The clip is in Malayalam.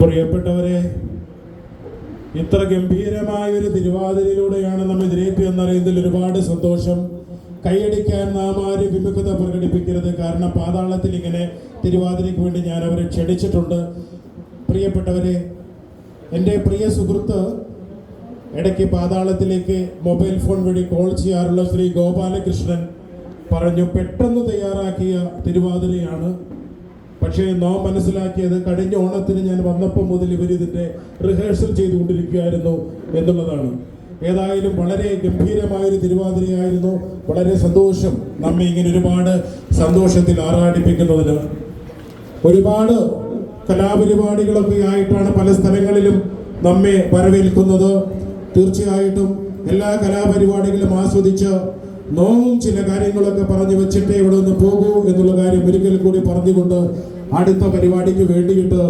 പ്രിയപ്പെട്ടവരെ ഇത്ര ഗംഭീരമായ ഒരു തിരുവാതിരയിലൂടെയാണ് നമ്മൾ ഇതിലേക്ക് എന്നറിയുന്നതിൽ ഒരുപാട് സന്തോഷം. കൈയടിക്കാൻ നാം ആരും വിമുഖത പ്രകടിപ്പിക്കരുത്? കാരണം പാതാളത്തിൽ ഇങ്ങനെ തിരുവാതിരയ്ക്ക് വേണ്ടി ഞാൻ അവരെ ക്ഷണിച്ചിട്ടുണ്ട്. പ്രിയപ്പെട്ടവരെ എന്റെ പ്രിയ സുഹൃത്ത് ഇടയ്ക്ക് പാതാളത്തിലേക്ക് മൊബൈൽ ഫോൺ വഴി കോൾ ചെയ്യാറുള്ള ശ്രീ ഗോപാലകൃഷ്ണൻ പറഞ്ഞു പെട്ടെന്ന് തയ്യാറാക്കിയ തിരുവാതിരയാണ്. പക്ഷേ നോ മനസ്സിലാക്കിയത് കഴിഞ്ഞ ഓണത്തിന് ഞാൻ വന്നപ്പോൾ മുതൽ ഇവർ ഇതിന്റെ റിഹേഴ്സൽ ചെയ്തുകൊണ്ടിരിക്കുകയായിരുന്നു എന്നുള്ളതാണ്. ഏതായാലും വളരെ ഗംഭീരമായൊരു തിരുവാതിരയായിരുന്നു. വളരെ സന്തോഷം. നമ്മെ ഇങ്ങനെ ഒരുപാട് സന്തോഷത്തിൽ ആറാടിപ്പിക്കുന്നതിന് ഒരുപാട് കലാപരിപാടികളൊക്കെ ആയിട്ടാണ് പല സ്ഥലങ്ങളിലും നമ്മെ വരവേൽക്കുന്നത്. തീർച്ചയായിട്ടും എല്ലാ കലാപരിപാടികളും ആസ്വദിച്ച് നോവും ചില കാര്യങ്ങളൊക്കെ പറഞ്ഞു വെച്ചിട്ടേ ഇവിടെ നിന്ന് പോകൂ എന്നുള്ള കാര്യം ഒരിക്കൽ കൂടി പറഞ്ഞുകൊണ്ട് അടുത്ത പരിപാടിക്ക് വേണ്ടിയിട്ട്